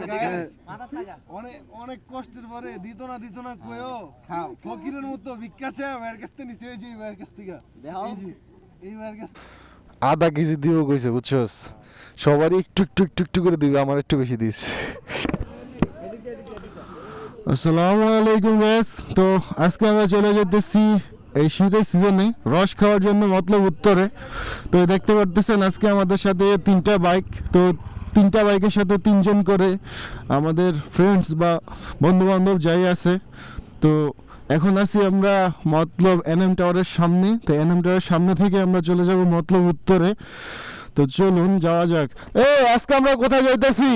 Guys, মাথার অনেক অনেক কষ্টের পরে দিত না দিত না কয়ও ফকিরের মতো ভিক্ষা চায় কাছ থেকে নিচে এই যে কাছ থেকে। এই যে, কাছ আধা কেজি দিব কইছে বুঝছস? সবারই একটু একটু একটু একটু করে দিবে আমার একটু বেশি দিস আসসালামু আলাইকুম গাইস তো আজকে আমরা চলে যেতেছি এই শীতের সিজনে রস খাওয়ার জন্য মতলব উত্তরে। তো দেখতে পারতেছেন আজকে আমাদের সাথে তিনটা বাইক তো তিনটা বাইকের সাথে তিনজন করে আমাদের ফ্রেন্ডস বা বন্ধু বান্ধব যাই আছে। তো এখন আছি আমরা মতলব এনএম টাওয়ারের সামনে। তো এনএম টাওয়ারের সামনে থেকে আমরা চলে যাব মতলব উত্তরে। তো চলুন যাওয়া যাক। এ আজকে আমরা কোথায় যাইতাছি?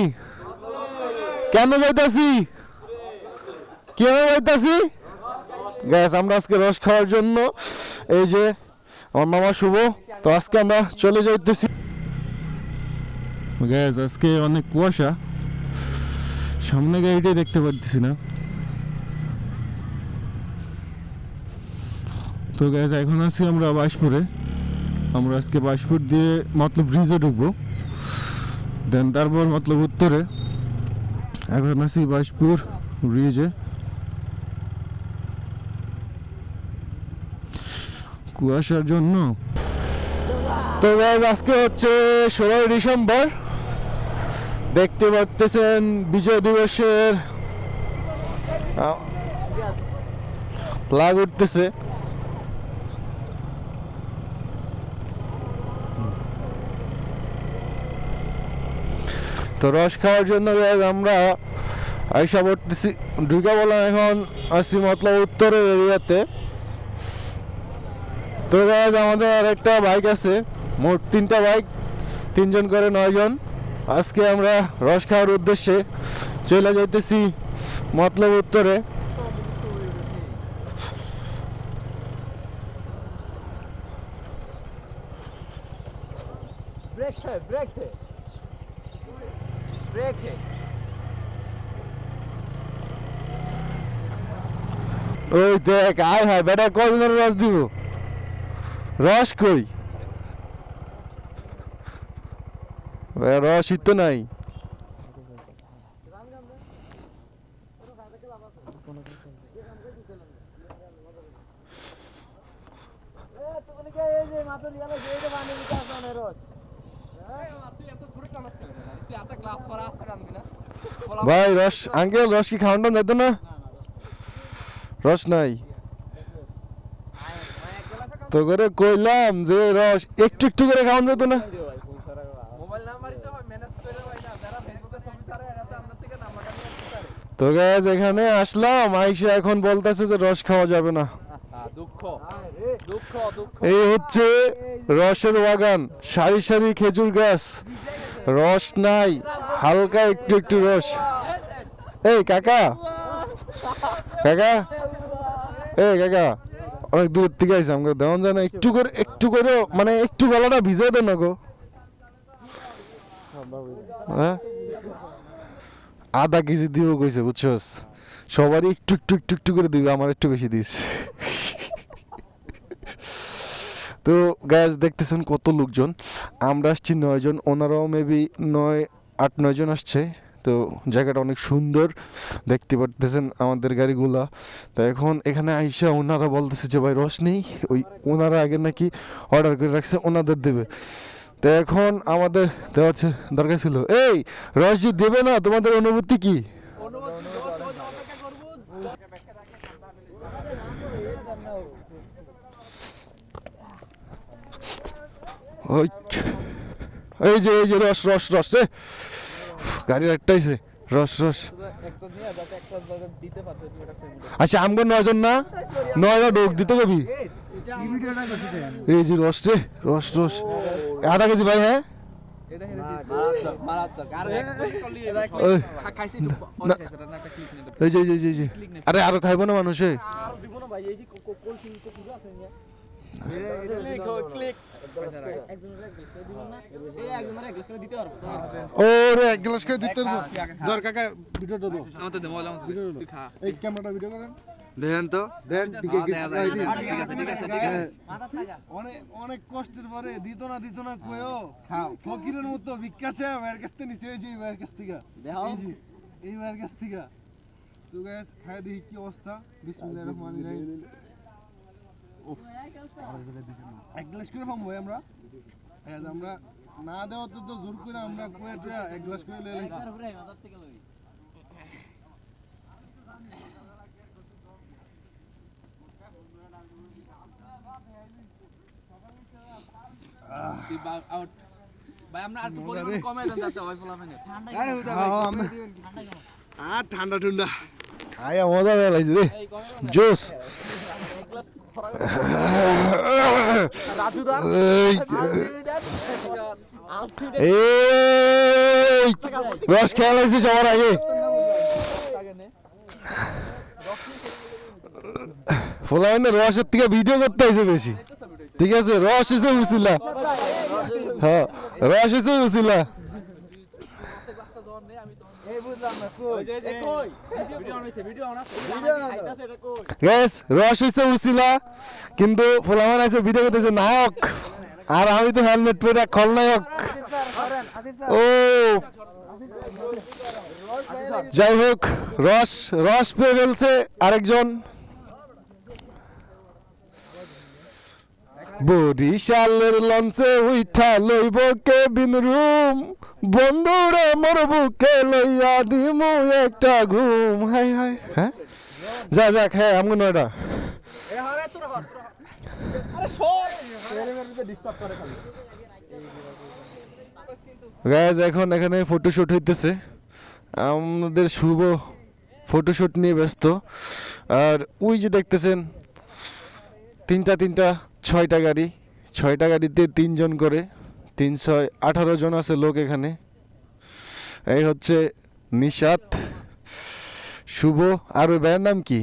কেন যাইতাছি? কেন যাইতাছি? গ্যাস আমরা আজকে রস খাওয়ার জন্য। এই যে, আমার মামা শুভ। তো আজকে আমরা চলে যাইতেছি। গ্যাস আজকে অনেক কুয়াশা। সামনে গাড়িটাই দেখতে পারতেছি না। তো গ্যাস এখন আছি আমরা বাসপুরে আমরা আজকে বাসপুর দিয়ে মতলব ব্রিজে ঢুকবো। দেন তারপর মতলব উত্তরে। এখন আছি বাসপুর ব্রিজে কুয়াশার জন্য। তো আজকে হচ্ছে ষোলোই ডিসেম্বর। দেখতে পাচ্তেছেন বিজয় দিবসের ফ্লাগ উঠতেছে। তো রস খাওয়ার জন্য আমরা আইসা পড়তেছি। ঢুকে বললাম, এখন আসছি মতলব উত্তরের এরিয়াতে। তো আমাদের আর একটা বাইক আছে। মোট তিনটা বাইক তিনজন করে নয়জন। আজকে আমরা রস খাওয়ার উদ্দেশ্যে চলে যাইতেছি মতলব উত্তরে ब्रेक है ब्रेक है ब्रेक है ওই দেখ আয় হায় বেটা কজনের রস দিব রস কই আসতে কানবি না ভাই রস আঙ্কেল রস কি খাওয়ান যেত না? রস নাই। তো করে কইলাম যে রস একটু একটু করে খাওয়ান যেত না মোবাইল নাম্বারই তো ম্যানেজ করে ভাই না যারা ফেসবুকে ছবি ছাড়ে এরা তো আমাদের থেকে নাম্বারটা নিয়ে আসতে পারে তো গ্যাস এখানে আসলাম। আইসা এখন বলতেছে যে রস খাওয়া যাবে না। এই হচ্ছে রসের বাগান সারি সারি খেজুর গাছ। রস নাই হালকা একটু একটু রস। এই কাকা। কাকা। এই কাকা। অনেক দূর থেকে আইসা আমাকে দেওয়ান যায় একটু করে একটু করে মানে একটু গলাটা ভিজে দেন না গো। হ্যাঁ? আধা কেজি দিব কইছে, বুঝছস? সবারই একটু একটু একটু একটু করে দিবে, আমার একটু বেশি দিস তো গ্যাস দেখতেছেন কত লোকজন। আমরা আসছি নয়জন, ওনারাও মেবি নয়, আট নয়জন আসছে। তো জায়গাটা অনেক সুন্দর, দেখতে পারতেছেন আমাদের গাড়িগুলা। তো এখন এখানে আইসা ওনারা বলতেছে যে, ভাই, রস নেই? ওই ওনারা আগে নাকি অর্ডার করে রাখছে, ওনাদের দেবে। তো এখন আমাদের দেওয়া দরকার ছিল। এই রস যে দেবে না, তোমাদের অনুভূতি কি? এই যে এই যে, রস রস রস রে গাড়ির একটা আইছে রস রস। আচ্ছা আমগো নয়জন না? নয়টা ডোক দিতে কবি? এই যে রস রে রস রস। আধা কেজি ভাই হ্যাঁ? আর আরে আরও খাইবো না। মানুষে আর দিব না ভাই এই যে কোল সিং তো পুরো আছে নিয়ে ক্লিক ক্লিক একজনের এক গ্লাস দিবেন না এই একজনের এক গ্লাস করে দিতে পারব ওরে এক গ্লাস করে দিতে পারব দর কাকা? ভিডিওটা দাও আমাদের দে মোবাইল আমাদের এই ক্যামেরাটা ভিডিও করেন। দেখেন তো। দেন ঠিক আছে ঠিক আছে ঠিক আছে। ঠিক আছে অনেক অনেক কষ্টের পরে দিত না দিত না কয়ও খাও। ফকিরের মতো ভিক্ষা চায় ভাইয়ের কাছ থেকে নিচে এই কাছ থেকে। কাছ থেকে। তো গ্যাস খাই দেখি কি অবস্থা। বিসমিল্লাহির রহমানির রহিম। এক গ্লাস করে পাবো ভাই আমরা। Guys, আমরা না দেওয়া তো তো জোর করে আমরা কয়ে এক গ্লাস করে লয়ে লাইছি উপরে মাথার থেকে লই ভাই আমরা আর যাতে হয় ফলাফেনে ঠান্ডা ঠান্ডা ঠান্ডা আয়া মজা হয়ে লাগছে রে। জোস। রস খেয়াল হয়েছে সবার আগে। ফলাইনে রসের থেকে ভিডিও করতে হয়েছে বেশি। ঠিক আছে, রস এসে উচিলা হ্যাঁ রস এসে উচিলা রস হয়েছে উচিলা কিন্তু ফলামান আছে ভিডিও করতেছে নায়ক। আর আমি তো হেলমেট পরে খলনায়ক। ও। যাই হোক, রস রস পেয়ে ফেলছে আরেকজন। বরিশালের লঞ্চে উঠা লইব কেবিন রুম। বন্ধুরে মোর বুকে লইয়া দিমু একটা ঘুম। হাই হাই হ্যাঁ? যা যা হ্যাঁ আমি নয়টা এ হরে তোরা হর আরে সর ডিস্টার্ব করে খালি গাইজ এখন এখানে ফটোশুট হইতেছে। আমাদের শুভ ফটোশুট নিয়ে ব্যস্ত। আর ওই যে দেখতেছেন তিনটা তিনটা ছয়টা গাড়ি, ছয়টা গাড়িতে তিনজন করে তিন ছয় আঠারো জন আছে লোক এখানে। এই হচ্ছে নিশাত, শুভ, আর ওই নাম কি?